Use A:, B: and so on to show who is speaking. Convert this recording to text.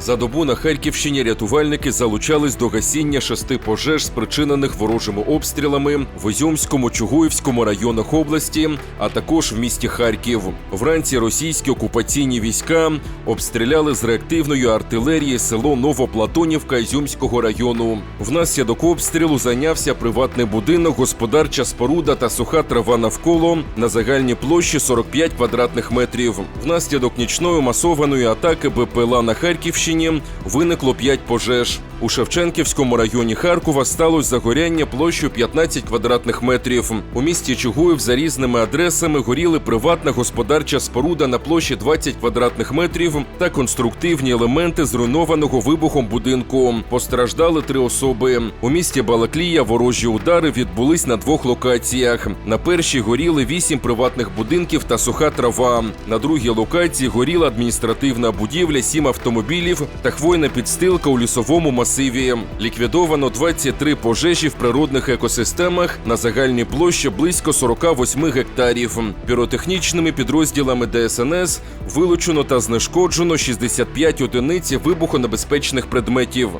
A: За добу на Харківщині рятувальники залучались до гасіння шести пожеж, спричинених ворожими обстрілами в Ізюмському, Чугуївському районах області, а також в місті Харків. Вранці російські окупаційні війська обстріляли з реактивної артилерії село Новоплатонівка Ізюмського району. Внаслідок обстрілу зайнявся приватний будинок, господарча споруда та суха трава навколо на загальній площі 45 квадратних метрів. Внаслідок нічної масованої атаки БПЛА на Харківщині виникло 5 пожеж. У Шевченківському районі Харкова сталося загоряння площею 15 квадратних метрів. У місті Чугуїв за різними адресами горіли приватна господарча споруда на площі 20 квадратних метрів та конструктивні елементи зруйнованого вибухом будинку. Постраждали три особи. У місті Балаклія ворожі удари відбулись на двох локаціях. На першій горіли вісім приватних будинків та суха трава. На другій локації горіла адміністративна будівля, сім автомобілів та хвойна підстилка у лісовому масиві. Ліквідовано 23 пожежі в природних екосистемах на загальній площі близько 48 гектарів. Піротехнічними підрозділами ДСНС вилучено та знешкоджено 65 одиниць вибухонебезпечних предметів.